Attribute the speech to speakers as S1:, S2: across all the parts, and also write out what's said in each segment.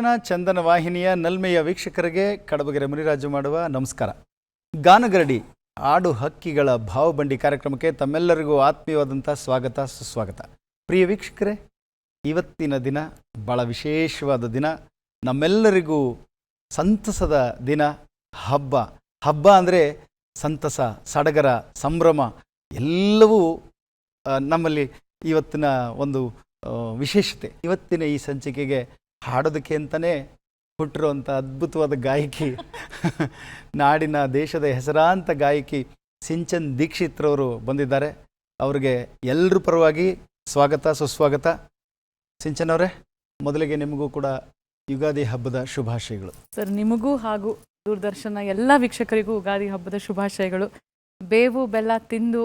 S1: ದೂರದರ್ಶನ ಚಂದನ ವಾಹಿನಿಯ ನಲ್ಮೆಯ ವೀಕ್ಷಕರಿಗೆ, ಕಡಬಗೆರೆ ಮುನಿರಾಜು ಮಾಡುವ ನಮಸ್ಕಾರ. ಗಾನಗರಡಿ, ಆಡು ಹಕ್ಕಿಗಳ ಭಾವಬಂಡಿ ಕಾರ್ಯಕ್ರಮಕ್ಕೆ ತಮ್ಮೆಲ್ಲರಿಗೂ ಆತ್ಮೀಯವಾದಂಥ ಸ್ವಾಗತ, ಸುಸ್ವಾಗತ. ಪ್ರಿಯ ವೀಕ್ಷಕರೇ, ಇವತ್ತಿನ ದಿನ ಬಹಳ ವಿಶೇಷವಾದ ದಿನ. ನಮ್ಮೆಲ್ಲರಿಗೂ ಸಂತಸದ ದಿನ, ಹಬ್ಬ. ಹಬ್ಬ ಅಂದರೆ ಸಂತಸ, ಸಡಗರ, ಸಂಭ್ರಮ, ಎಲ್ಲವೂ ನಮ್ಮಲ್ಲಿ ಇವತ್ತಿನ ಒಂದು ವಿಶೇಷತೆ. ಇವತ್ತಿನ ಈ ಸಂಚಿಕೆಗೆ ಹಾಡೋದಕ್ಕೆ ಅಂತಲೇ ಹುಟ್ಟಿರುವಂಥ ಅದ್ಭುತವಾದ ಗಾಯಕಿ. ನಾಡಿನ ದೇಶದ ಹೆಸರಾಂತ ಗಾಯಕಿ ಸಿಂಚನ್ ದೀಕ್ಷಿತ್ರವರು ಬಂದಿದ್ದಾರೆ. ಅವ್ರಿಗೆ ಎಲ್ಲರ ಪರವಾಗಿ ಸ್ವಾಗತ, ಸುಸ್ವಾಗತ. ಸಿಂಚನ್ ಅವರೇ, ಮೊದಲಿಗೆ ನಿಮಗೂ ಕೂಡ ಯುಗಾದಿ ಹಬ್ಬದ ಶುಭಾಶಯಗಳು.
S2: ಸರ್, ನಿಮಗೂ ಹಾಗೂ ದೂರದರ್ಶನ ಎಲ್ಲ ವೀಕ್ಷಕರಿಗೂ ಯುಗಾದಿ ಹಬ್ಬದ ಶುಭಾಶಯಗಳು. ಬೇವು, ಬೆಲ್ಲ ತಿಂದು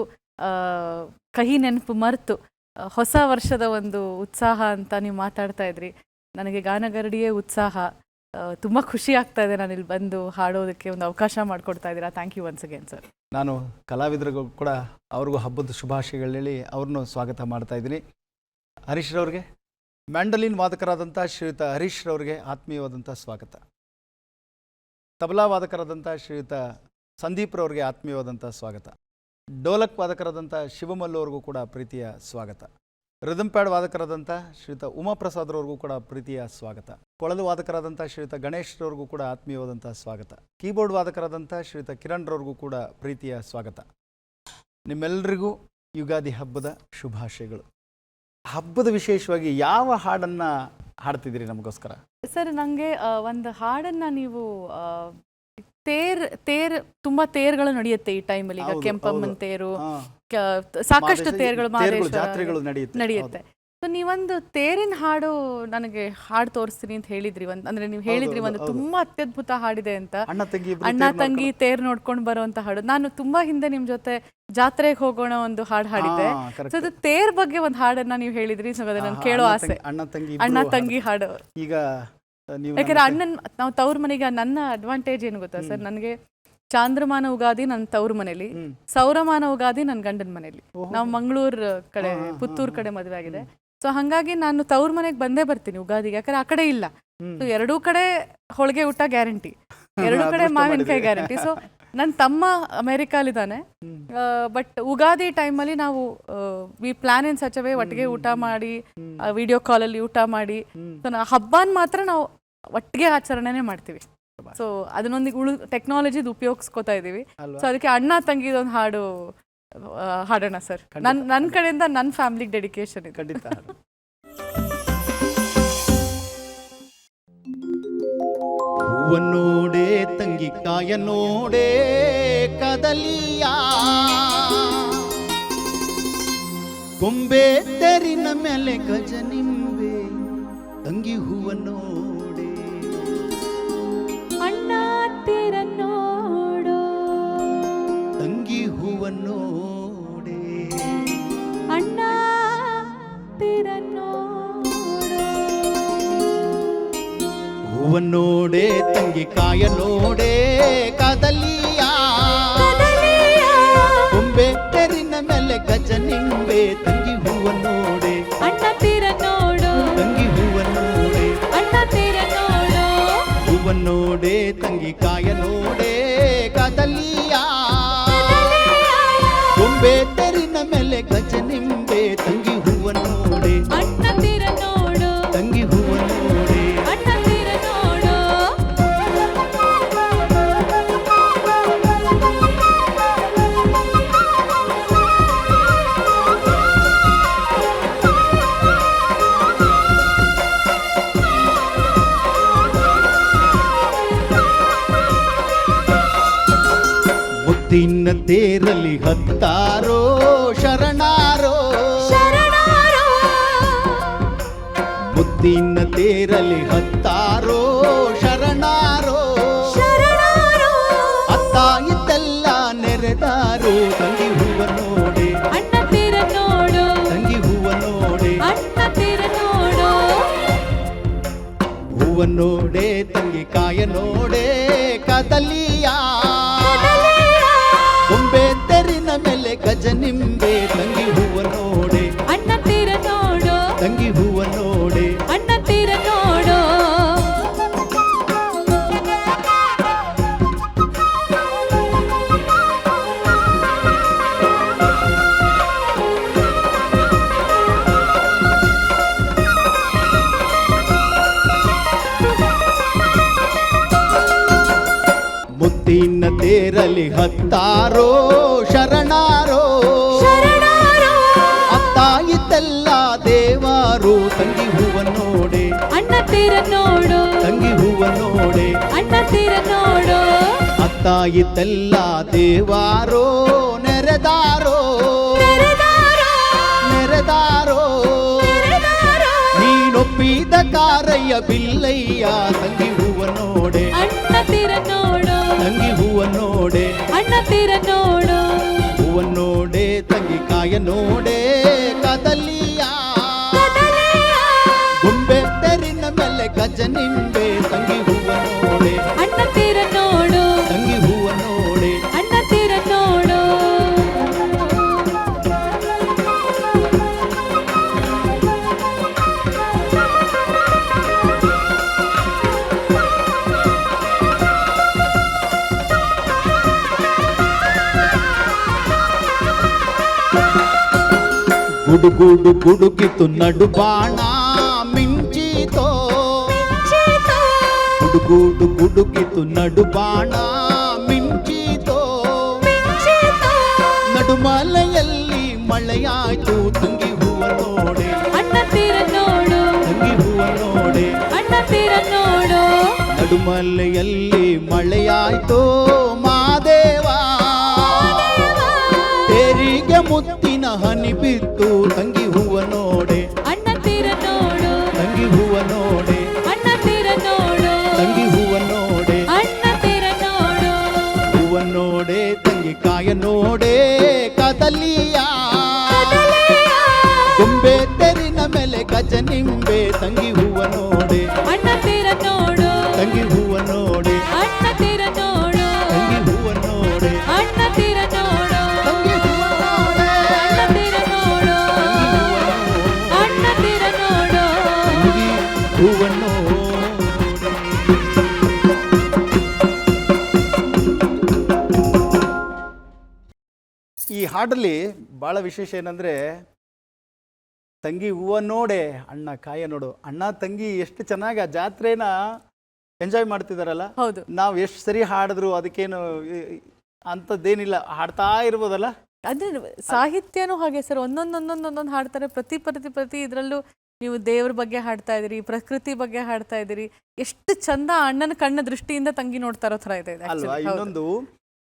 S2: ಕಹಿ ನೆನಪು ಮರೆತು ಹೊಸ ವರ್ಷದ ಒಂದು ಉತ್ಸಾಹ ಅಂತ ನೀವು ಮಾತಾಡ್ತಾ ಇದ್ರಿ. ನನಗೆ ಗಾನಗರಡಿಯೇ ಉತ್ಸಾಹ. ತುಂಬ ಖುಷಿ ಆಗ್ತಾ ಇದೆ ನಾನು ಇಲ್ಲಿ ಬಂದು ಹಾಡೋದಕ್ಕೆ ಒಂದು ಅವಕಾಶ ಮಾಡಿಕೊಡ್ತಾ ಇದ್ದೀರಾ. Thank you once again sir
S1: ನಾನು ಕಲಾವಿದರಿಗೂ ಕೂಡ ಅವ್ರಿಗೂ ಹಬ್ಬದ ಶುಭಾಶಯಗಳು ಹೇಳಿ ಅವ್ರನ್ನೂ ಸ್ವಾಗತ ಮಾಡ್ತಾ ಇದ್ದೀನಿ. ಹರೀಶ್ ರವ್ರಿಗೆ ಮ್ಯಾಂಡಲಿನ್ ವಾದಕರಾದಂಥ ಶ್ರೀಯುತ ಹರೀಶ್ ರವ್ರಿಗೆ ಆತ್ಮೀಯವಾದಂಥ ಸ್ವಾಗತ. ತಬಲಾ ವಾದಕರಾದಂಥ ಶ್ರೀಯುತ ಸಂದೀಪ್ ರವ್ರಿಗೆ ಆತ್ಮೀಯವಾದಂಥ ಸ್ವಾಗತ. ಡೋಲಕ್ ವಾದಕರಾದಂಥ ಶಿವಮಲ್ಲು ಅವ್ರಿಗೂ ಕೂಡ ಪ್ರೀತಿಯ ಸ್ವಾಗತ. ರಿದಮ್ ಪ್ಯಾಡ್ ವಾದಕರಾದಂಥ ಶ್ರೀತ ಉಮಾಪ್ರಸಾದ್ ರವ್ರಿಗೂ ಕೂಡ ಪ್ರೀತಿಯ ಸ್ವಾಗತ. ಕೊಳಲು ವಾದಕರಾದಂಥ ಶ್ರೀತ ಗಣೇಶ್ ರವ್ರಿಗೂ ಕೂಡ ಆತ್ಮೀಯವಾದಂಥ ಸ್ವಾಗತ. ಕೀಬೋರ್ಡ್ ವಾದಕರಾದಂಥ ಶ್ರೀತ ಕಿರಣ್ ರವ್ರಿಗೂ ಕೂಡ ಪ್ರೀತಿಯ ಸ್ವಾಗತ. ನಿಮ್ಮೆಲ್ಲರಿಗೂ ಯುಗಾದಿ ಹಬ್ಬದ ಶುಭಾಶಯಗಳು. ಹಬ್ಬದ ವಿಶೇಷವಾಗಿ ಯಾವ ಹಾಡನ್ನು ಹಾಡ್ತಿದ್ದೀರಿ ನಮಗೋಸ್ಕರ?
S2: ಸರ್ ನನಗೆ ಒಂದು ಹಾಡನ್ನ ನೀವು ತೇರ್ ತೇರ್ ತುಂಬಾ ತೇರ್ಗಳು ನಡೆಯುತ್ತೆ ಈ ಟೈಮಲ್ಲಿ ಈಗ ಕೆಂಪಮ್ಮನ್. ತೇರು ಸಾಕಷ್ಟು ತೇರ್ಗಳು
S1: ಜಾತ್ರೆಗಳು ನಡೆಯುತ್ತೆ.
S2: ನಡೆಯುತ್ತೆ. ಸೊ ನೀವೊಂದು ತೇರಿನ ಹಾಡು ನನಗೆ ಹಾಡು ತೋರಿಸ್ತೀನಿ ಅಂತ ಹೇಳಿದ್ರಿ ಒಂದು ಅಂದ್ರೆ ನೀವು ಹೇಳಿದ್ರಿ ಒಂದು ತುಂಬಾ ಅತ್ಯದ್ಭುತ ಹಾಡಿದೆ ಅಂತ.
S1: ಅಣ್ಣ ತಂಗಿ ತೇರ್
S2: ತಂಗಿ ತೇರ್ ನೋಡ್ಕೊಂಡು ಬರುವಂತ ಹಾಡು. ನಾನು ತುಂಬಾ ಹಿಂದೆ ನಿಮ್ ಜೊತೆ ಜಾತ್ರೆಗೆ ಹೋಗೋಣ ಒಂದು ಹಾಡು
S1: ಹಾಡಿದೆ.
S2: ಸೊ ಅದು ತೇರ್ ಬಗ್ಗೆ ಒಂದು ಹಾಡನ್ನ ನೀವು ಹೇಳಿದ್ರಿ ಸೊ ಅದನ್ನ ನಾನು ಕೇಳೋ ಆಸೆ.
S1: ಅಣ್ಣ ತಂಗಿ
S2: ಹಾಡು.
S1: ಈಗ
S2: ಯಾಕಂದ್ರೆ ಅಣ್ಣನ್ ನಾವು ತವ್ರ ಮನೆಗೆ ನನ್ನ ಅಡ್ವಾಂಟೇಜ್ ಏನು ಗೊತ್ತಾ ಸರ್? ನನಗೆ ಚಾಂದ್ರಮಾನ ಉಗಾದಿ ನನ್ನ ತವ್ರ ಮನೇಲಿ. ಸೌರಮಾನ ಉಗಾದಿ ನನ್ನ ಗಂಡನ ಮನೇಲಿ. ನಾವು ಮಂಗಳೂರು ಕಡೆ ಪುತ್ತೂರು ಕಡೆ ಮದುವೆ ಆಗಿದೆ. ಸೊ ಹಾಗಾಗಿ ನಾನು ತವ್ರ ಮನೆಗೆ ಬಂದೇ ಬರ್ತೀನಿ ಉಗಾದಿಗೆ ಯಾಕಂದ್ರೆ ಆ ಕಡೆ ಇಲ್ಲ. ಸೊ ಎರಡೂ ಕಡೆ ಹೋಳಿಗೆ ಊಟ ಗ್ಯಾರಂಟಿ. ಎರಡೂ ಕಡೆ ಮಾವಿನಕಾಯಿ ಗ್ಯಾರಂಟಿ. ಸೊ ನನ್ನ ತಮ್ಮ ಅಮೆರಿಕಾಲಿದ್ದಾನೆ.
S1: ಇದ್ದಾನೆ
S2: ಬಟ್ ಉಗಾದಿ ಟೈಮಲ್ಲಿ ನಾವು ವಿ ಪ್ಲಾನ್ ಇನ್ ಸಚ್ ಒಟ್ಟಿಗೆ ಊಟ ಮಾಡಿ. ವಿಡಿಯೋ ಕಾಲಲ್ಲಿ ಊಟ ಮಾಡಿ. ಸೊ ನಾ ಹಬ್ಬನ ಮಾತ್ರ ನಾವು ಒಟ್ಟಿಗೆ ಆಚರಣೆನೇ ಮಾಡ್ತೀವಿ. ಸೊ ಅದನ್ನೊಂದಿಗೆ ಉಳು ಟೆಕ್ನಾಲಜಿದು ಉಪಯೋಗಿಸ್ಕೊತಾ ಇದೀವಿ
S1: ಅಲ್ವಾ?
S2: ಸೊ ಅದಕ್ಕೆ ಅಣ್ಣ ತಂಗಿದೊಂದು ಹಾಡು ಹಾಡೋಣ ಸರ್. ನನ್ನ ನನ್ನ ಕಡೆಯಿಂದ ನನ್ನ ಫ್ಯಾಮಿಲಿಗೆ ಡೆಡಿಕೇಶನ್ ಇದೆ.
S1: ಖಂಡಿತ ನೋಡೆ ತಂಗಿ ಕಾಯ ನೋಡೆ ಕದಲಿಯ. ಕೊಂಬೆ ತೆರಿನ ಮೇಲೆ ಗಜ ನಿಂಬೆ ತಂಗಿ ಹೂವ ನೋಡೆ
S2: ಅಣ್ಣ ತೀರ ನೋಡು
S1: ತಂಗಿ ಹೂವನ್ನು ನೋಡೆ
S2: ಅಣ್ಣ ತೀರ ನೋಡು
S1: ಹೂವ ನೋಡೆ ತಂಗಿ ಕಾಯ ನೋಡೆ ಕದಲಿಯ. ಕೊಂಬೆ ತೆರಿನ ಮೇಲೆ ಗಜ ನಿಂಬೆ. ತಂಗಿ ನೋಡೆ ತಂಗಿ ಕಾಯ ನೋಡೆ ಕದಲಿಯ. ಕೊಂಬೆ ಮುತ್ತಿನ ತೇರಲಿ ಹತ್ತಾರೋ ಶರಣಾರೋ. ಮುತ್ತಿನ ತೇರಲಿ ಹತ್ತಾರೋ ಶರಣಾರೋ. ಅತ್ತ ಇದ್ದೆಲ್ಲ ನೆರೆದಾರು ತಂಗಿ ಹೂವ ನೋಡೆ.
S2: ಅಣ್ಣ ತೀರ ನೋಡು.
S1: ತಂಗಿ ಹೂವ ನೋಡೆ.
S2: ಅಣ್ಣ ತೀರ ನೋಡು.
S1: ಹೂವ ನೋಡೆ ತಂಗಿ ಕಾಯ ನೋಡೆ ಕದಲಿಯ. ಮೇಲೆ ಗಜ ನಿಂಬೆ ತಂಗಿ ಹೂವ ನೋಡೆ.
S2: ಅಣ್ಣ ತೀರ ನೋಡೋ.
S1: ತಂಗಿ ಹೂವ ನೋಡೆ.
S2: ಅಣ್ಣ ತೀರ ನೋಡೋ.
S1: ಮುತ್ತಿನ ತೇರಲಿ
S3: ಹತ್ತಾರೋ
S1: ಅತ್ತ ಇತ್ತೆಲ್ಲ ದೇವಾರೋ ನೆರೆದಾರೋ. ನೆರೆದಾರೋ. ನೀನೊಪ್ಪಿದ ಕಾರಯ್ಯ ಬಿಲ್ಲಯ್ಯ ತಂಗಿ ಹೂವ ನೋಡೆ.
S3: ಅಣ್ಣ ತೀರ ನೋಡು.
S1: ತಂಗಿ ಹೂವ ನೋಡೆ.
S3: ಅಣ್ಣ ತೀರ ನೋಡು.
S1: ಹೂವ ನೋಡೆ ತಂಗಿ ಕಾಯ ನೋಡೆ. ಕದಲಿಯ.
S3: ಕದಲೆಯ.
S1: ಗೊಂಬೆ ತೆರಿನ ಮೇಲೆ ಗಜ ನಿಂಬೆ ತಂಗಿ ಹೂವ ನೋಡೆ. ಗುಡುಗುಡು ಗುಡುಗಿತು ನಡು ಬಾಣ ಮಿಂಚಿತೋ
S3: ಚೇತೋ,
S1: ಗುಡುಗುಡು ಗುಡುಗಿತು ನಡು ಬಾಣ ಮಿಂಚಿತೋ
S3: ಚೇತೋ.
S1: ನಡುಮಲೆಯಲ್ಲಿ ಮಳೆಯಾಯ್ತು ತಂಗಿ ಹೂವ ನೋಡೆ
S3: ಅಣ್ಣ ತೀರ ನೋಡು
S1: ತಂಗಿ ಹೂವ ನೋಡೆ
S3: ಅಣ್ಣ ತೀರ ನೋಡು
S1: ನಡುಮಲೆಯಲ್ಲಿ ಮಳೆಯಾಯ್ತು ಮಾದೇವ ಮುತ್ತಿನ ಹನಿ ಬಿತ್ತು ತಂಗಿ ಹೂವ ನೋಡೆ.
S3: ಅಣ್ಣ ತೀರ ನೋಡು.
S1: ತಂಗಿ ಹೂವ ನೋಡೆ.
S3: ಅಣ್ಣ ತೀರ ನೋಡು.
S1: ತಂಗಿ ಹೂವ ನೋಡೆ.
S3: ಅಣ್ಣ ತೀರ ನೋಡು.
S1: ಹೂವ ನೋಡೆ ತಂಗಿ ಕಾಯ ನೋಡೆ. ಕದಲೆಯ. ಹಾಡಲ್ಲಿ ಭಾಳ ವಿಶೇಷ ಏನಂದ್ರೆ ತಂಗಿ ಹೂವ ನೋಡೆ ಅಣ್ಣ ಕಾಯ ನೋಡು. ಅಣ್ಣ ತಂಗಿ ಎಷ್ಟು ಚೆನ್ನಾಗಿ ಆ ಜಾತ್ರೆನ ಎಂಜಾಯ್ ಮಾಡ್ತಿದಾರಲ್ಲ?
S3: ಹೌದು.
S1: ನಾವು ಎಷ್ಟು ಸರಿ ಹಾಡಿದ್ರು ಅದಕ್ಕೇನು ಅಂಥದ್ದೇನಿಲ್ಲ. ಹಾಡ್ತಾ ಇರ್ಬೋದಲ್ಲ?
S3: ಅಂದ್ರೆ ಸಾಹಿತ್ಯನೂ ಹಾಗೆ ಸರ್. ಒಂದೊಂದೊಂದೊಂದೊಂದೊಂದು ಒಂದೊಂದು ಒಂದೊಂದು ಹಾಡ್ತಾರೆ. ಪ್ರತಿ ಪ್ರತಿ ಪ್ರತಿ ಇದರಲ್ಲೂ ನೀವು ದೇವ್ರ ಬಗ್ಗೆ ಹಾಡ್ತಾ ಇದೀರಿ ಪ್ರಕೃತಿ ಬಗ್ಗೆ ಹಾಡ್ತಾ ಇದೀರಿ ಎಷ್ಟು ಚಂದ ಅಣ್ಣನ ಕಣ್ಣ ದೃಷ್ಟಿಯಿಂದ ತಂಗಿ ನೋಡ್ತಾರೋ ಥರ ಇದೆ ಇದು
S1: ಅಲ್ವಾ? ಇನ್ನೊಂದು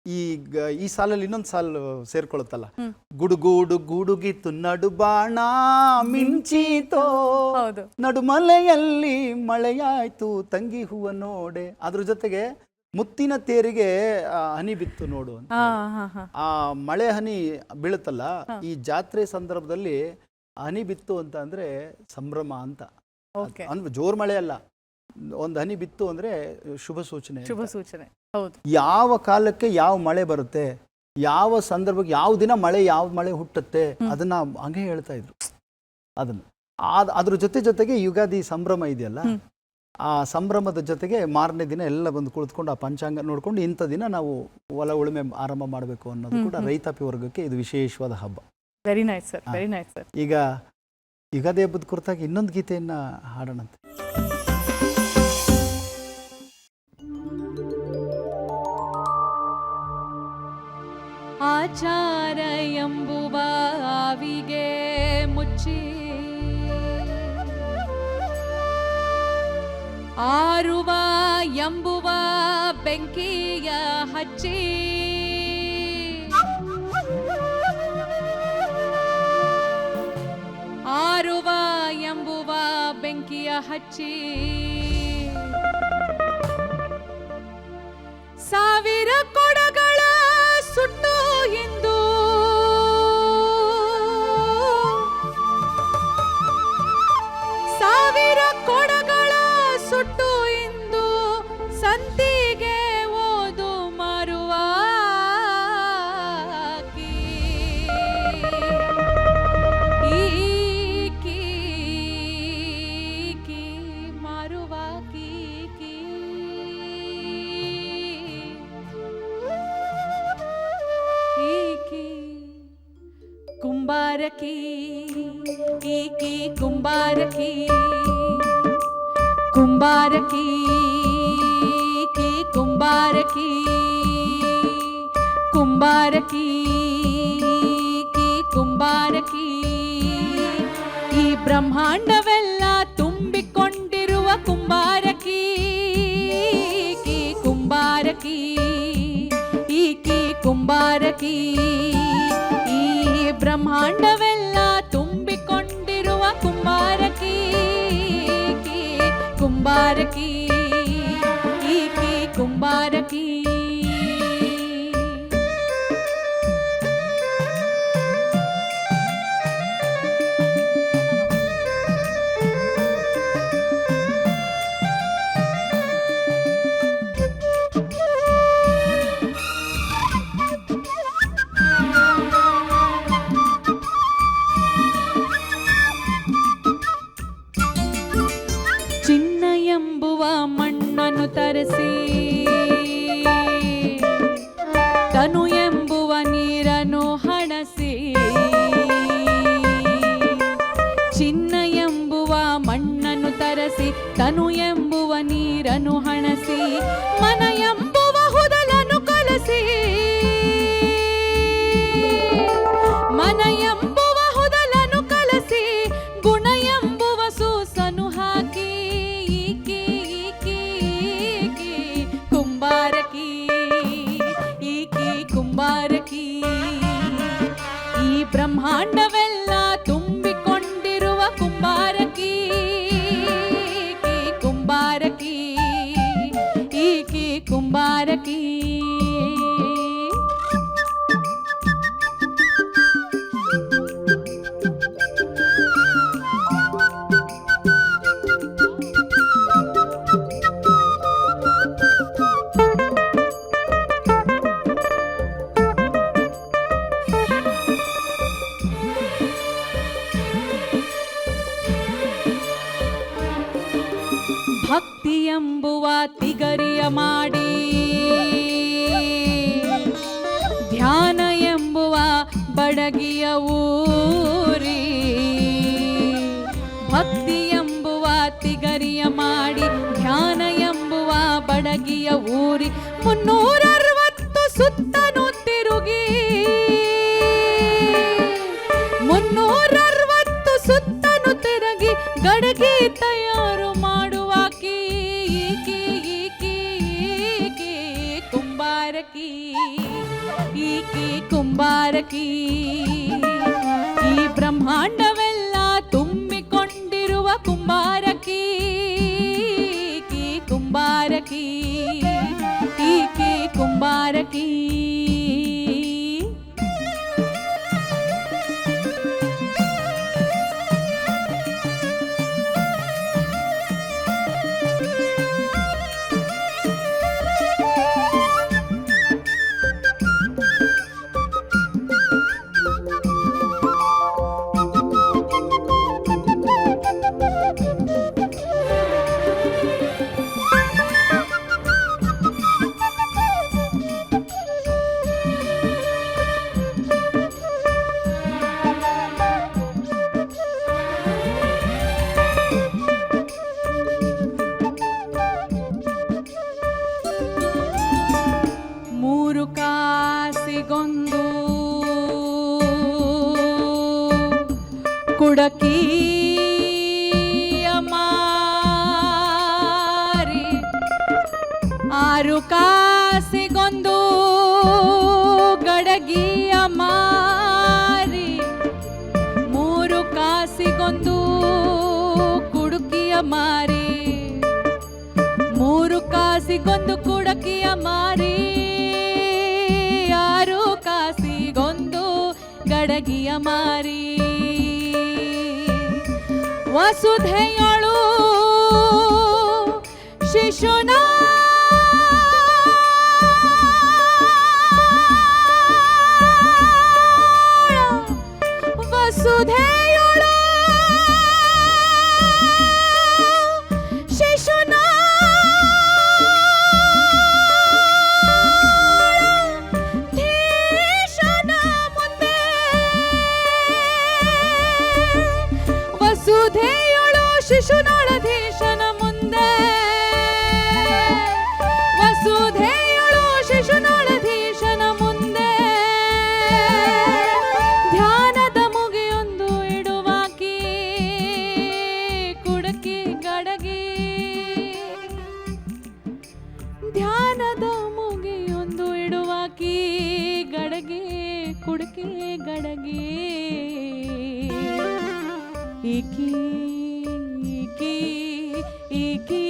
S1: ಈಗ ಈ ಸಾಲಲ್ಲಿ ಇನ್ನೊಂದು ಸಾಲು ಸೇರ್ಕೊಳುತ್ತಲ್ಲ. ಗುಡುಗೂಡು ಗುಡುಗಿತು ನಡು ಬಾಣ ಮಿಂಚೀತೋ. ನಡುಮಲೆಯಲ್ಲಿ ಮಳೆಯಾಯ್ತು ತಂಗಿ ಹೂವ ನೋಡೆ. ಅದ್ರ ಜೊತೆಗೆ ಮುತ್ತಿನ ತೇರಿಗೆ ಹನಿ ಬಿತ್ತು ನೋಡು ಅಂತ ಆ ಮಳೆ ಹನಿ ಬೀಳುತ್ತಲ್ಲ ಈ ಜಾತ್ರೆ ಸಂದರ್ಭದಲ್ಲಿ ಹನಿ ಬಿತ್ತು ಅಂತ ಅಂದ್ರೆ ಸಂಭ್ರಮ ಅಂತ. ಅಂದ್ರೆ ಜೋರ್ ಮಳೆ ಅಲ್ಲ. ಒಂದು ಹನಿ ಬಿತ್ತು ಅಂದ್ರೆ ಶುಭ ಸೂಚನೆ
S3: ಶುಭ ಸೂಚನೆ. ಹೌದು.
S1: ಯಾವ ಕಾಲಕ್ಕೆ ಯಾವ ಮಳೆ ಬರುತ್ತೆ ಯಾವ ಸಂದರ್ಭಕ್ಕೆ ಯಾವ ದಿನ ಮಳೆ ಯಾವ ಮಳೆ ಹುಟ್ಟುತ್ತೆ ಅದನ್ನ ಹಂಗೆ ಹೇಳ್ತಾ ಇದ್ರು. ಅದನ್ನ. ಅದ್ರ ಜೊತೆ ಜೊತೆಗೆ ಯುಗಾದಿ ಸಂಭ್ರಮ ಇದೆಯಲ್ಲ. ಆ ಸಂಭ್ರಮದ ಜೊತೆಗೆ ಮಾರನೇ ದಿನ ಎಲ್ಲ ಬಂದು ಕುಳಿತುಕೊಂಡು ಆ ಪಂಚಾಂಗ ನೋಡ್ಕೊಂಡು ಇಂಥ ದಿನ ನಾವು ಹೊಲ ಉಳುಮೆ ಆರಂಭ ಮಾಡಬೇಕು ಅನ್ನೋದು ಕೂಡ ರೈತಾಪಿ ವರ್ಗಕ್ಕೆ ಇದು ವಿಶೇಷವಾದ ಹಬ್ಬ.
S3: Very nice
S1: sir.
S3: Very nice sir
S1: ಈಗ ಯುಗಾದಿ ಹಬ್ಬದ ಕುರಿತಾಗಿ ಇನ್ನೊಂದು ಗೀತೆಯನ್ನ ಹಾಡೋಣಂತೆ.
S3: ಆಚಾರ ಎಂಬುವ ಮುಚ್ಚಿ. ಆರುವ ಎಂಬುವ ಬೆಂಕಿಯ ಹಚ್ಚಿ. ಆರುವ ಎಂಬುವ ಬೆಂಕಿಯ ಹಚ್ಚಿ. ಸಾವಿರ కుంభారకి కి కుంభారకి కుంభారకి కి కుంಭಾರಕಿ ಈ ಬ್ರಹ್ಮಾಂಡವೆಲ್ಲ ತುಂಬಿಕೊಂಡಿರುವ ಕುಂಬಾರಕಿ ಕಿ ಕುಂಬಾರಕಿ ಈ ಕಿ ಕುಂಬಾರಕಿ ಈ ಬ್ರಹ್ಮಾಂಡವೆ ಭಕ್ತಿ ಎಂಬುವ ತಿಗರಿಯ ಮಾಡಿ ಧ್ಯಾನ ಎಂಬುವ ಬಡಗಿಯ ಊರಿ ಮುನ್ನೂರರವತ್ತು ಸುತ್ತನು ತಿರುಗಿ. ಮುನ್ನೂರರವತ್ತು ಸುತ್ತನು ತಿರುಗಿ, ಗಡಗಿ ತಯಾರು ಮಾಡುವ ಕೀ ಕುಂಬಾರಕಿ ಈಕಿ ಕುಂಬಾರಕಿ. ಅಡಗಿಯ ಮಾರಿ ವಸುಧೆಯಳು ಶಿಶುನ ವಸುಧೆ उड़ के गड़गे एकी
S1: एकी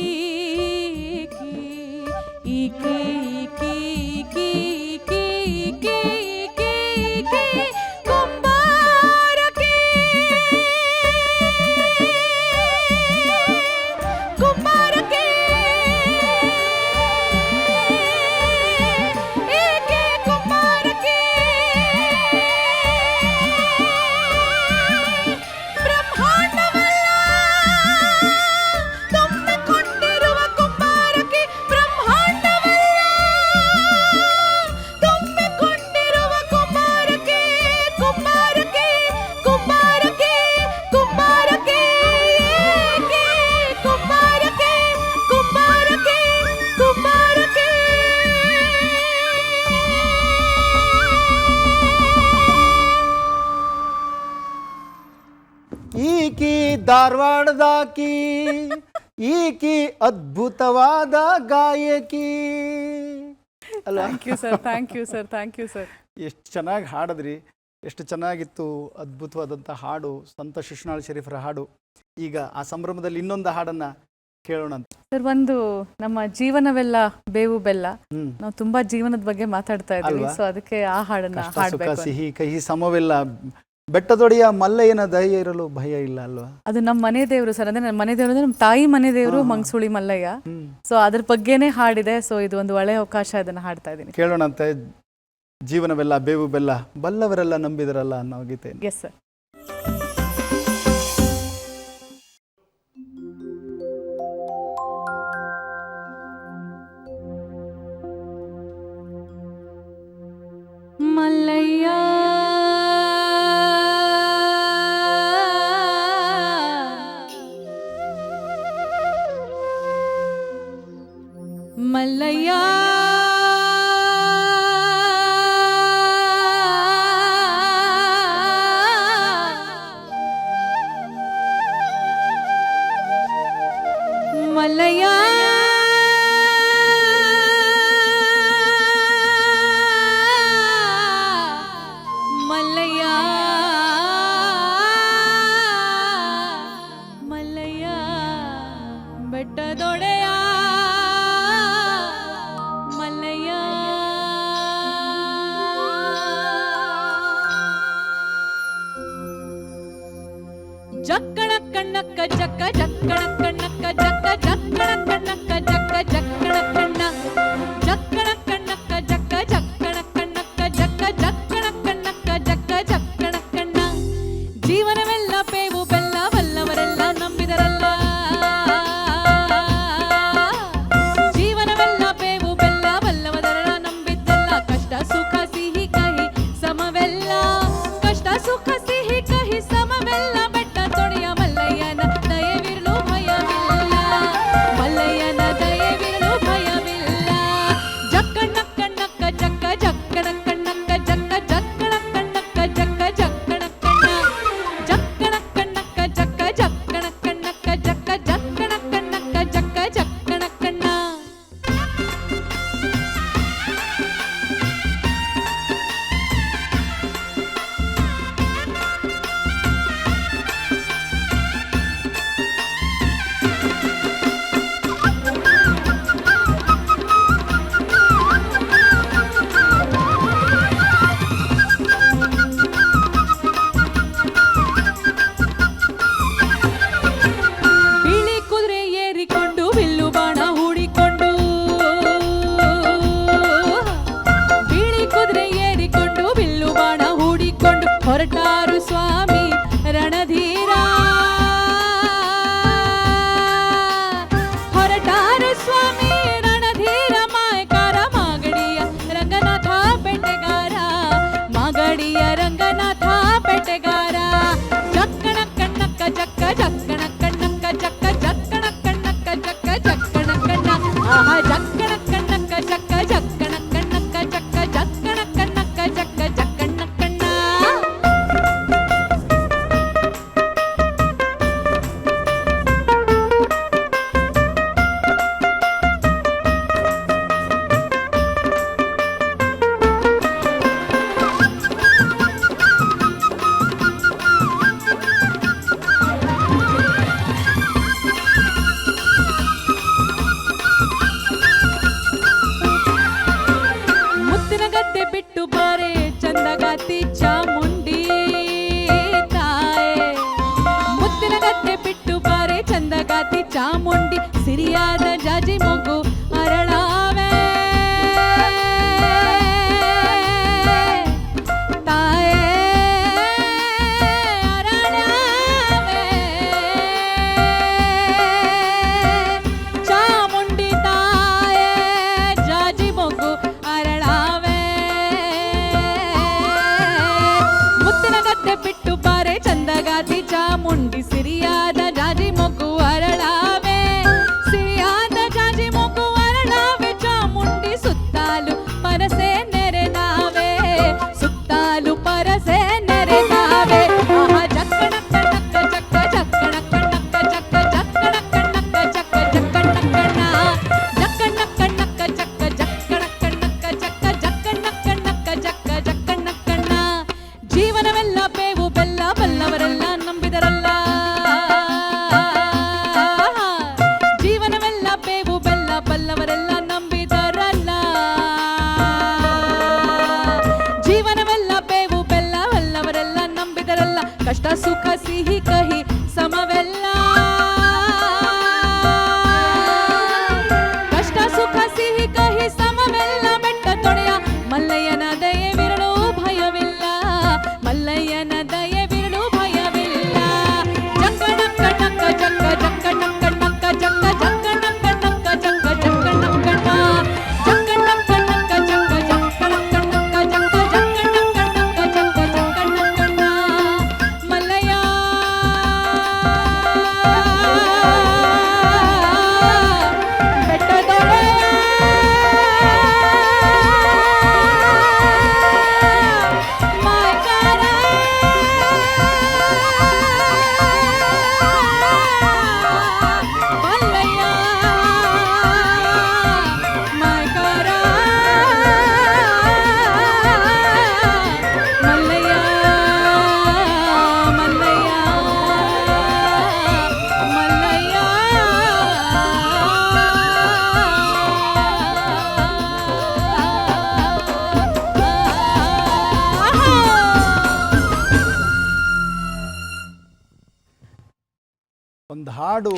S1: ಧಾರವಾಡದಾಕಿ ಈಕಿ ಅದ್ಭುತವಾದ ಗಾಯಕಿ. ಅಲ್ವಾ?
S2: Thank you sir thank you sir thank you sir
S1: ಎಷ್ಟು ಚೆನ್ನಾಗಿ ಹಾಡಿದ್ರಿ. ಎಷ್ಟು ಚೆನ್ನಾಗಿತ್ತು ಅದ್ಭುತವಾದಂಥ ಹಾಡು ಸಂತ ಶಿಶುನಾಳ್ ಶರೀಫರ ಹಾಡು. ಈಗ ಆ ಸಂಭ್ರಮದಲ್ಲಿ ಇನ್ನೊಂದು ಹಾಡನ್ನ ಕೇಳೋಣ ಅಂತ.
S2: ಸರ್ ಒಂದು ನಮ್ಮ ಜೀವನವೆಲ್ಲ ಬೇವು ಬೆಲ್ಲ.
S1: ಹ್ಮ್.
S2: ನಾವು ತುಂಬಾ ಜೀವನದ ಬಗ್ಗೆ ಮಾತಾಡ್ತಾ ಇದ್ದೀವಿ
S1: ಅಲ್ವಾ?
S2: ಸೊ ಅದಕ್ಕೆ ಆ ಹಾಡನ್ನ
S1: ಕಷ್ಟ ಸುಖ
S2: ಹಾಡ್ಬೇಕು
S1: ಸಿಹಿ ಕಹಿ ಸಮವೆಲ್ಲ ಬೆಟ್ಟದೊಡೆಯ ಮಲ್ಲಯ್ಯನ ದಯ ಇರಲು ಭಯ ಇಲ್ಲ ಅಲ್ವಾ?
S2: ಅದು ನಮ್ಮ ಮನೆ ದೇವರು ಸರ್ ಅಂದ್ರೆ ನಮ್ಮ ಮನೆ ದೇವರು ಅಂದ್ರೆ ನಮ್ಮ ತಾಯಿ ಮನೆ ದೇವರು ಮಂಗಸುಳಿ ಮಲ್ಲಯ್ಯ. ಸೊ ಅದ್ರ ಬಗ್ಗೆನೇ ಹಾಡಿದೆ. ಸೊ ಇದು ಒಂದು ಒಳ್ಳೆ ಅವಕಾಶ ಅದನ್ನ ಹಾಡ್ತಾ ಇದ್ದೀನಿ.
S1: ಕೇಳೋಣಂತೆ. ಜೀವನವೆಲ್ಲ ಬೇವು ಬೆಲ್ಲ ಬಲ್ಲವರೆಲ್ಲ ನಂಬಿದರಲ್ಲ ಅನ್ನೋ ಗೀತೆ.
S2: ಎಸ್ ಸರ್
S3: ಕಣ್ಣಕ್ಕ ಜಕ್ಕ ಜಕ್ಕಣ ಕಣ್ಣಕ್ಕ ಜಕ್ಕ ಜಕ್ಕಣ ಕಣ್ಣಕ್ಕ ಜಕ್ಕ ಜಕ್ಕಣ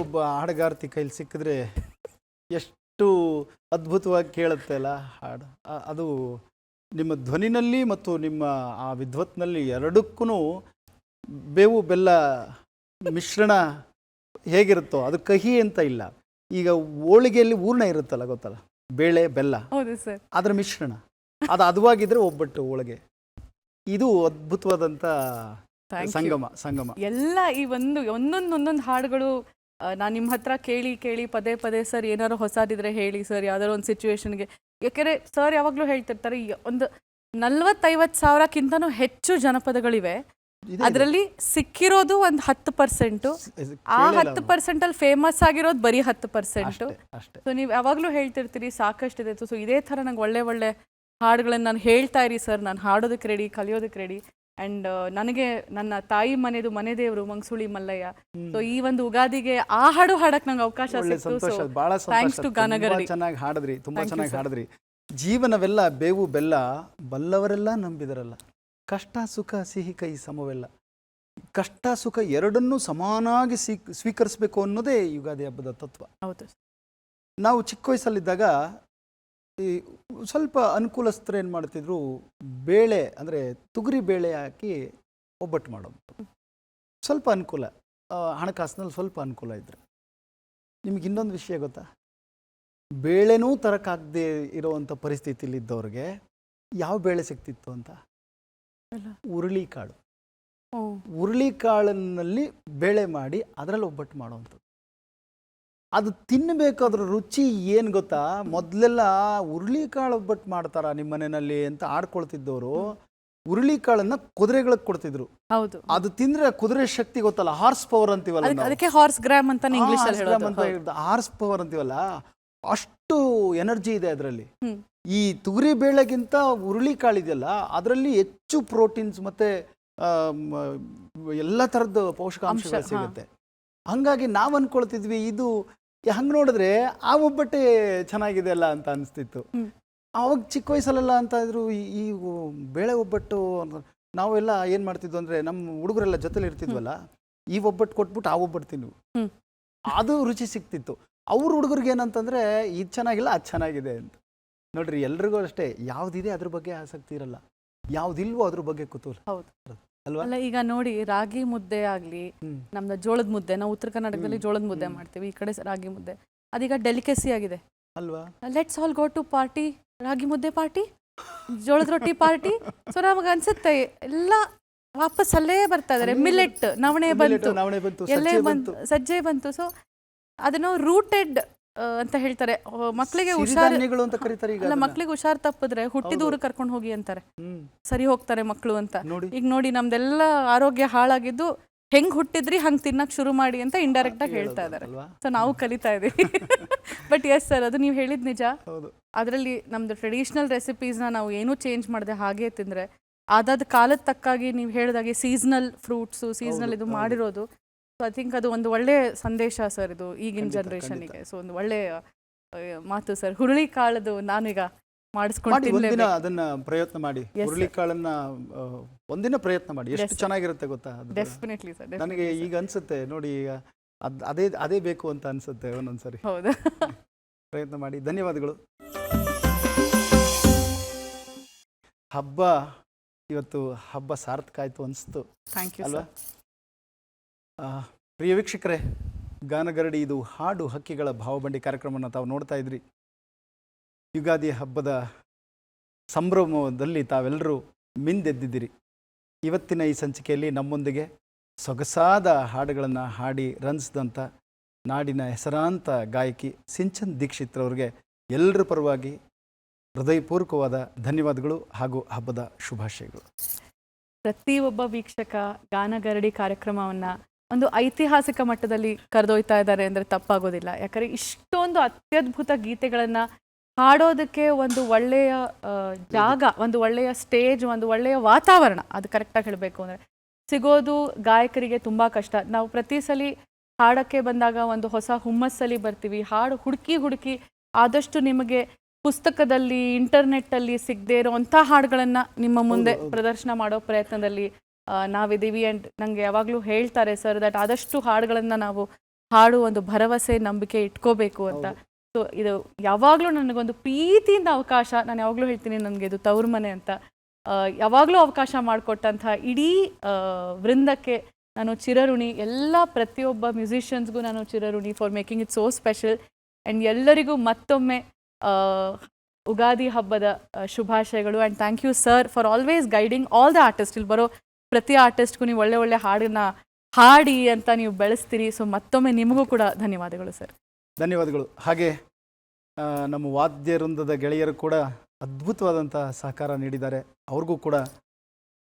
S1: ಒಬ್ಬ ಹಾಡುಗಾರ್ತಿ ಕೈಲಿ ಸಿಕ್ಕಿದ್ರೆ ಎಷ್ಟು ಅದ್ಭುತವಾಗಿ ಕೇಳುತ್ತೆ ಅಲ್ಲ ಹಾಡು. ಅದು ನಿಮ್ಮ ಧ್ವನಿನಲ್ಲಿ ಮತ್ತು ನಿಮ್ಮ ಆ ವಿದ್ವತ್ನಲ್ಲಿ ಎರಡಕ್ಕೂ ಬೇವು ಬೆಲ್ಲ ಮಿಶ್ರಣ ಹೇಗಿರುತ್ತೋ ಅದು ಕಹಿ ಅಂತ ಇಲ್ಲ. ಈಗ ಹೋಳಿಗೆಯಲ್ಲಿ ಹೂರ್ಣ ಇರುತ್ತಲ್ಲ ಗೊತ್ತಲ್ಲ? ಬೇಳೆ ಬೆಲ್ಲ. ಅದರ ಮಿಶ್ರಣ. ಅದು ಅದುವಾಗಿದ್ರೆ ಒಬ್ಬಟ್ಟು ಹೋಳಿಗೆ. ಇದು ಅದ್ಭುತವಾದಂಥ ಸಂಗಮ ಸಂಗಮ.
S2: ಎಲ್ಲ ಈ ಒಂದು ಒಂದೊಂದು ಒಂದೊಂದು ಹಾಡುಗಳು ನಾನು ನಿಮ್ಮ ಹತ್ರ ಕೇಳಿ ಕೇಳಿ ಪದೇ ಪದೇ ಸರ್ ಏನಾದ್ರು ಹೊಸದಿದ್ರೆ ಹೇಳಿ ಸರ್ ಯಾವ್ದಾದ್ರು ಒಂದು ಸಿಚುವೇಶನ್ಗೆ ಯಾಕೆಂದರೆ ಸರ್ ಯಾವಾಗಲೂ ಹೇಳ್ತಿರ್ತಾರೆ ಒಂದು ನಲ್ವತ್ತೈವತ್ತು ಸಾವಿರಕ್ಕಿಂತನೂ ಹೆಚ್ಚು ಜನಪದಗಳಿವೆ. ಅದರಲ್ಲಿ ಸಿಕ್ಕಿರೋದು ಒಂದು ಹತ್ತು ಪರ್ಸೆಂಟು ಆ ಹತ್ತು
S1: ನಾವು.
S2: ಪರ್ಸೆಂಟ್ ಅಲ್ಲಿ ಫೇಮಸ್ ಆಗಿರೋದು ಬರೀ ಹತ್ತು ಪರ್ಸೆಂಟು ಸೊ ನೀವು ಯಾವಾಗಲೂ ಹೇಳ್ತಿರ್ತೀರಿ ಸಾಕಷ್ಟು ಇದೆ ಸೊ ಇದೇ ಥರ ನಂಗೆ ಒಳ್ಳೆ ಒಳ್ಳೆ ಹಾಡುಗಳನ್ನು ನಾನು ಹೇಳ್ತಾ ಇರಿ ಸರ್. ನಾನು ಹಾಡೋದಕ್ಕೆ ರೆಡಿ ಕಲಿಯೋದಕ್ಕೆ ರೆಡಿ ಆ್ಯಂಡ್ ನನಗೆ ನನ್ನ ತಾಯಿ ಮನೆದು ಮನೆ ದೇವರು ಮಂಗಸುಳಿ ಮಲ್ಲಯ್ಯ. ಸೊ ಈ ಒಂದು ಉಗಾದಿಗೆ ಆ ಹಾಡು ಹಾಡಕ್ ನಂಗೆ ಅವಕಾಶ
S1: ಒಳ್ಳೆ
S2: ಸಿಕ್ತು.
S1: ಸಂತೋಷ
S2: ಸೊ
S1: ಬಹಳ ಸಂತೋಷ.
S2: to ಗಾನಗರಡಿ.
S1: ತುಂಬಾ ಚೆನ್ನಾಗಿ ಹಾಡಿದ್ರಿ ತುಂಬಾ ಚೆನ್ನಾಗಿ. ಹಾಡಿದ್ರಿ. ಜೀವನವೆಲ್ಲ ಬೇವು ಬೆಲ್ಲ ಬಲ್ಲವರೆಲ್ಲ ನಂಬಿದರಲ್ಲ. ಕಷ್ಟ ಸುಖ ಸಿಹಿ ಕೈ ಸಮವೆಲ್ಲ. ಕಷ್ಟ ಸುಖ ಎರಡನ್ನೂ ಸಮಾನಾಗಿ ಸ್ವೀ- ಸ್ವೀಕರಿಸಬೇಕು ಅನ್ನೋದೇ ಯುಗಾದಿ ಹಬ್ಬದ ತತ್ವ.
S2: ಹೌದು
S1: ನಾವು ಚಿಕ್ಕ ವಯಸ್ಸಲ್ಲಿದ್ದಾಗ ಈ ಸ್ವಲ್ಪ ಅನುಕೂಲಸ್ಥರು ಏನು ಮಾಡ್ತಿದ್ರು ಬೇಳೆ ಅಂದರೆ ತುಗರಿ ಬೇಳೆ ಹಾಕಿ ಒಬ್ಬಟ್ಟು ಮಾಡೋದು. ಸ್ವಲ್ಪ ಅನುಕೂಲ. ಹಣಕಾಸಿನಲ್ಲಿ ಸ್ವಲ್ಪ ಅನುಕೂಲ ಇದ್ದರೆ ನಿಮ್ಗೆ ಇನ್ನೊಂದು ವಿಷಯ ಗೊತ್ತಾ? ಬೇಳೆನೂ ತರಕ್ಕಾಗದೆ ಇರೋವಂಥ ಪರಿಸ್ಥಿತಿಯಲ್ಲಿ ಇದ್ದವ್ರಿಗೆ ಯಾವ ಬೇಳೆ ಸಿಗ್ತಿತ್ತು ಅಂತ. ಹುರುಳಿಕಾಳು. ಹುರುಳಿಕಾಳಿನಲ್ಲಿ ಬೇಳೆ ಮಾಡಿ ಅದರಲ್ಲಿ ಒಬ್ಬಟ್ಟು ಮಾಡೋವಂಥದ್ದು. ಅದು ತಿನ್ನಬೇಕಾದ್ರ ರುಚಿ ಏನು ಗೊತ್ತಾ? ಮೊದಲೆಲ್ಲ ಹುರುಳಿಕಾಳು ಒಬ್ಬಟ್ಟು ಮಾಡ್ತಾರ ನಿಮ್ಮ ಮನೆಯಲ್ಲಿ ಅಂತ ಆಡ್ಕೊಳ್ತಿದ್ದವರು. ಹುರುಳಿಕಾಳನ್ನ ಕುದುರೆಗಳಿಗೆ ಕೊಡ್ತಿದ್ರು.
S2: ಹೌದು.
S1: ಅದು ತಿಂದ್ರೆ ಕುದುರೆ ಶಕ್ತಿ ಗೊತ್ತಲ್ಲ? ಹಾರ್ಸ್ ಪವರ್ ಅಂತೀವಲ್ಲ
S2: ಅದಕ್ಕೆ
S1: ನಾವು.
S2: ಅದಕ್ಕೆ ಹಾರ್ಸ್ ಗ್ರಾಮ್ ಅಂತ ಇಂಗ್ಲಿಷ್ ಅಲ್ಲಿ ಗ್ರಾಮ್
S1: ಅಂತ. ಹಾರ್ಸ್ ಪವರ್ ಅಂತೀವಲ್ಲ? ಅಷ್ಟು ಎನರ್ಜಿ ಇದೆ ಅದರಲ್ಲಿ.
S2: ಹ್ಮ್.
S1: ಈ ತುಗರಿ ಬೇಳೆಗಿಂತ ಹುರುಳಿಕಾಳು ಇದೆಯಲ್ಲ? ಅದರಲ್ಲಿ ಹೆಚ್ಚು ಪ್ರೋಟೀನ್ಸ್ ಮತ್ತೆ ಆಮ್, ಎಲ್ಲ ತರದ
S2: ಪೌಷ್ಟಿಕಾಂಶಗಳು ಹಾ.
S1: ಸಿಗುತ್ತೆ. ಹಂಗಾಗಿ ನಾವು ಅನ್ಕೊಳ್ತಿದ್ವಿ ಇದು ಹಂಗೆ ನೋಡಿದ್ರೆ ಆ ಒಬ್ಬಟ್ಟೆ ಚೆನ್ನಾಗಿದೆ ಅಲ್ಲ ಅಂತ ಅನಿಸ್ತಿತ್ತು. ಅವಾಗ ಚಿಕ್ಕ ವಯಸ್ಸಲ್ಲೆಲ್ಲ ಅಂತ ಇದ್ರು ಈ- ಈ ಬೇಳೆ ಒಬ್ಬಟ್ಟು ನಾವೆಲ್ಲ ಏನು ಮಾಡ್ತಿದ್ವು ಅಂದರೆ ನಮ್ಮ ಹುಡುಗರೆಲ್ಲ ಜೊತೆಲಿ ಇರ್ತಿದ್ವಲ್ಲ ಈ ಒಬ್ಬಟ್ಟು ಕೊಟ್ಬಿಟ್ಟು ಆ ಒಬ್ಬಟ್ಟು
S2: ತಿನ್ನು
S1: ಅದು ರುಚಿ ಸಿಕ್ತಿತ್ತು. ಅವ್ರ ಹುಡುಗರಿಗೆ ಏನಂತಂದರೆ ಇದು ಚೆನ್ನಾಗಿಲ್ಲ ಅದು ಚೆನ್ನಾಗಿದೆ ಅಂತ. ನೋಡ್ರಿ ಎಲ್ರಿಗೂ ಅಷ್ಟೇ ಯಾವುದಿದೆ ಅದ್ರ ಬಗ್ಗೆ ಆಸಕ್ತಿ ಇರಲ್ಲ. ಯಾವುದಿಲ್ವೋ ಅದ್ರ ಬಗ್ಗೆ ಕುತೂಹಲ.
S2: ಹೌದು.
S1: ಅಲ್ವಾ?
S2: ಅಲ್ಲ ಈಗ ನೋಡಿ ರಾಗಿ ಮುದ್ದೆ ಆಗ್ಲಿ. ನಮ್ದು ಜೋಳದ ಮುದ್ದೆ ನಾವು ಉತ್ತರ ಕರ್ನಾಟಕದಲ್ಲಿ. ಜೋಳದ ಮುದ್ದೆ ಮಾಡ್ತೀವಿ ಈ ಕಡೆ ರಾಗಿ ಮುದ್ದೆ. ಅದೀಗ ಡೆಲಿಕಸಿ ಆಗಿದೆ.
S1: ಅಲ್ವಾ?
S2: Let's all go to party ragi mudde party ಜೋಳದ ರೊಟ್ಟಿ ಪಾರ್ಟಿ ಸೊ ನಮಗೆ ಅನ್ಸುತ್ತೆ ಎಲ್ಲ ವಾಪಸ್ ಅಲ್ಲೇ ಬರ್ತಾ ಇದಾರೆ ಮಿಲೆಟ್ ನವಣೆ ಬಂತು. ಎಲ್ಲೇ ಬಂತು ಸಜ್ಜೆ ಬಂತು. ಸೊ ಅದನ್ನು ರೂಟೆಡ್ ಅಂತ ಹೇಳ್ತಾರೆ. ಮಕ್ಕಳಿಗೆ ಹುಷಾರ್
S1: ಸಿರಿಧಾನ್ಯಗಳು ಅಂತ ಕರೀತಾರೆ ಈಗ
S2: ಅಲ್ಲ ಮಕ್ಳಿಗೆ ಹುಷಾರ್ ತಪ್ಪಿದ್ರೆ ಹುಟ್ಟಿದ ಊರು ಕರ್ಕೊಂಡು ಹೋಗಿ ಅಂತಾರೆ. ಸರಿ ಹೋಗ್ತಾರೆ ಮಕ್ಕಳು ಅಂತ.
S1: ನೋಡಿ.
S2: ಈಗ ನೋಡಿ ನಮ್ದೆಲ್ಲ ಆರೋಗ್ಯ ಹಾಳಾಗಿದ್ದು ಹೆಂಗ್ ಹುಟ್ಟಿದ್ರಿ ಹಂಗ್ ತಿನ್ನಕ್ ಶುರು ಮಾಡಿ ಅಂತ ಇಂಡೈರೆಕ್ಟ್ ಆಗಿ ಹೇಳ್ತಾ ಇದ್ದಾರೆ
S1: ಅಲ್ವಾ?
S2: ಸೊ ನಾವು ಕಲಿತಾ ಇದೀವಿ. ಬಟ್ ಎಸ್ ಸರ್ ಅದು ನೀವು ಹೇಳಿದ್ ನಿಜ.
S1: ಹೌದು.
S2: ಅದರಲ್ಲಿ ನಮ್ದು ಟ್ರೆಡಿಷನಲ್ ರೆಸಿಪೀಸ್ನ ನಾವು ಏನೂ ಚೇಂಜ್ ಮಾಡದೆ ಹಾಗೆ ತಿಂದ್ರೆ ಅದಾದ ಕಾಲದ ತಕ್ಕಾಗಿ ನೀವು ಹೇಳಿದಾಗೆ ಸೀಸನಲ್ ಫ್ರೂಟ್ಸು ಸೀಸನಲ್ ಇದು ಮಾಡಿರೋದು. ಐ ಥಿಂಕ್ ಅದು ಒಂದು ಒಳ್ಳೆ ಸಂದೇಶ ಸರ್ ಇದು ಈಗಿನ ಜನರೇಷನ್ಗೆ ಸೊ ಒಂದು ಒಳ್ಳೆ ಮಾತು ಸರ್. ಹುರುಳಿ ಕಾಳದು ನಾನೀಗ ಮಾಡಿಸ್ಕೊಂಡು
S1: ಮಾಡಿ ಒಂದಿನ ಅದನ್ನ ಪ್ರಯತ್ನ ಮಾಡಿ. ಹುರುಳಿಕಾಳನ್ನ ಒಂದಿನ ಪ್ರಯತ್ನ ಮಾಡಿ. ಎಷ್ಟು ಚೆನ್ನಾಗಿರುತ್ತೆ ಗೊತ್ತಾ?
S2: ಡೆಫಿನೆಟ್ಲಿ ಸರ್
S1: ನನಗೆ ಈಗ ಅನ್ಸುತ್ತೆ ನೋಡಿ ಈಗ ಅದ್ ಅದೇ ಬೇಕು ಅಂತ ಅನ್ಸುತ್ತೆ ಒಂದೊಂದ್ಸರಿ.
S2: ಹೌದು.
S1: ಪ್ರಯತ್ನ ಮಾಡಿ. ಧನ್ಯವಾದಗಳು. ಹಬ್ಬ ಇವತ್ತು ಹಬ್ಬ ಸಾರ್ಥಕ ಆಯ್ತು ಅನ್ಸ್ತು.
S2: ಥ್ಯಾಂಕ್ ಯು
S1: ಅಲ್ವಾ? ಪ್ರಿಯ ವೀಕ್ಷಕರೇ, ಗಾನಗರಡಿ ಇದು ಹಾಡು ಹಕ್ಕಿಗಳ ಭಾವಬಂಡಿ ಕಾರ್ಯಕ್ರಮವನ್ನು ತಾವು ನೋಡ್ತಾ ಇದ್ರಿ. ಯುಗಾದಿ ಹಬ್ಬದ ಸಂಭ್ರಮದಲ್ಲಿ ತಾವೆಲ್ಲರೂ ಮಿಂದೆದ್ದಿದ್ದೀರಿ. ಇವತ್ತಿನ ಈ ಸಂಚಿಕೆಯಲ್ಲಿ ನಮ್ಮೊಂದಿಗೆ ಸೊಗಸಾದ ಹಾಡುಗಳನ್ನು ಹಾಡಿ ರಂಜಿಸಿದಂಥ ನಾಡಿನ ಹೆಸರಾಂತ ಗಾಯಕಿ ಸಿಂಚನ್ ದೀಕ್ಷಿತ್ ಅವರಿಗೆ ಎಲ್ಲರ ಪರವಾಗಿ ಹೃದಯಪೂರ್ವಕವಾದ ಧನ್ಯವಾದಗಳು ಹಾಗೂ ಹಬ್ಬದ ಶುಭಾಶಯಗಳು.
S2: ಪ್ರತಿಯೊಬ್ಬ ವೀಕ್ಷಕ ಗಾನಗರಡಿ ಕಾರ್ಯಕ್ರಮವನ್ನ ಒಂದು ಐತಿಹಾಸಿಕ ಮಟ್ಟದಲ್ಲಿ ಕರೆದೊಯ್ತಾ ಇದ್ದಾರೆ ಅಂದರೆ ತಪ್ಪಾಗೋದಿಲ್ಲ. ಯಾಕಂದರೆ ಇಷ್ಟೊಂದು ಅತ್ಯದ್ಭುತ ಗೀತೆಗಳನ್ನು ಹಾಡೋದಕ್ಕೆ ಒಂದು ಒಳ್ಳೆಯ ಜಾಗ ಒಂದು ಒಳ್ಳೆಯ ಸ್ಟೇಜ್ ಒಂದು ಒಳ್ಳೆಯ ವಾತಾವರಣ ಅದು ಕರೆಕ್ಟಾಗಿ ಹೇಳಬೇಕು ಅಂದರೆ ಸಿಗೋದು ಗಾಯಕರಿಗೆ ತುಂಬ ಕಷ್ಟ. ನಾವು ಪ್ರತಿ ಸಲ ಹಾಡಕ್ಕೆ ಬಂದಾಗ ಒಂದು ಹೊಸ ಹುಮ್ಮಸ್ಸಲ್ಲಿ ಬರ್ತೀವಿ. ಹಾಡು ಹುಡುಕಿ ಹುಡುಕಿ ಆದಷ್ಟು ನಿಮಗೆ ಪುಸ್ತಕದಲ್ಲಿ ಇಂಟರ್ನೆಟ್ಟಲ್ಲಿ ಸಿಗದೇ ಇರೋವಂಥ ಹಾಡುಗಳನ್ನು ನಿಮ್ಮ ಮುಂದೆ ಪ್ರದರ್ಶನ ಮಾಡೋ ಪ್ರಯತ್ನದಲ್ಲಿ ನಾವಿದ್ದೀವಿ ಆ್ಯಂಡ್ ನನಗೆ ಯಾವಾಗಲೂ ಹೇಳ್ತಾರೆ ಸರ್ ದಟ್ ಆದಷ್ಟು ಹಾಡುಗಳನ್ನು ನಾವು ಹಾಡು ಒಂದು ಭರವಸೆ ನಂಬಿಕೆ ಇಟ್ಕೋಬೇಕು ಅಂತ. ಸೊ ಇದು ಯಾವಾಗಲೂ ನನಗೊಂದು ಪ್ರೀತಿಯಿಂದ ಅವಕಾಶ ನಾನು ಯಾವಾಗಲೂ ಹೇಳ್ತೀನಿ ನನಗೆ ಇದು ತವ್ರ ಮನೆ ಅಂತ ಯಾವಾಗಲೂ ಅವಕಾಶ ಮಾಡಿಕೊಟ್ಟಂಥ ಇಡೀ ವೃಂದಕ್ಕೆ ನಾನು ಚಿರಋಣಿ ಎಲ್ಲ ಪ್ರತಿಯೊಬ್ಬ ಮ್ಯೂಸಿಷಿಯನ್ಸ್ಗೂ ನಾನು ಚಿರಋಣಿ for making it so special and ಎಲ್ಲರಿಗೂ ಮತ್ತೊಮ್ಮೆ ಉಗಾದಿ ಹಬ್ಬದ ಶುಭಾಶಯಗಳು. And thank you sir for always guiding all the artist ಇಲ್ಲಿ ಬರೋ ಪ್ರತಿ ಆರ್ಟಿಸ್ಟ್ಗೂ ನೀವು ಒಳ್ಳೆ ಒಳ್ಳೆ ಹಾಡನ್ನ ಹಾಡಿ ಅಂತ ನೀವು ಬೆಳೆಸ್ತೀರಿ. ಸೊ ಮತ್ತೊಮ್ಮೆ ನಿಮಗೂ ಕೂಡ ಧನ್ಯವಾದಗಳು ಸರ್.
S1: ಧನ್ಯವಾದಗಳು. ಹಾಗೆ ನಮ್ಮ ವಾದ್ಯ ವೃಂದದ ಗೆಳೆಯರು ಕೂಡ ಅದ್ಭುತವಾದಂಥ ಸಹಕಾರ ನೀಡಿದ್ದಾರೆ. ಅವ್ರಿಗೂ ಕೂಡ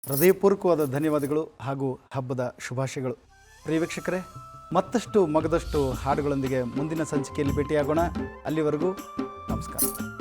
S1: ಹೃದಯಪೂರ್ವಕವಾದ ಧನ್ಯವಾದಗಳು ಹಾಗೂ ಹಬ್ಬದ ಶುಭಾಶಯಗಳು. ಪ್ರಿಯ ಮತ್ತಷ್ಟು ಮಗದಷ್ಟು ಹಾಡುಗಳೊಂದಿಗೆ ಮುಂದಿನ ಸಂಚಿಕೆಯಲ್ಲಿ ಭೇಟಿಯಾಗೋಣ. ಅಲ್ಲಿವರೆಗೂ ನಮಸ್ಕಾರ.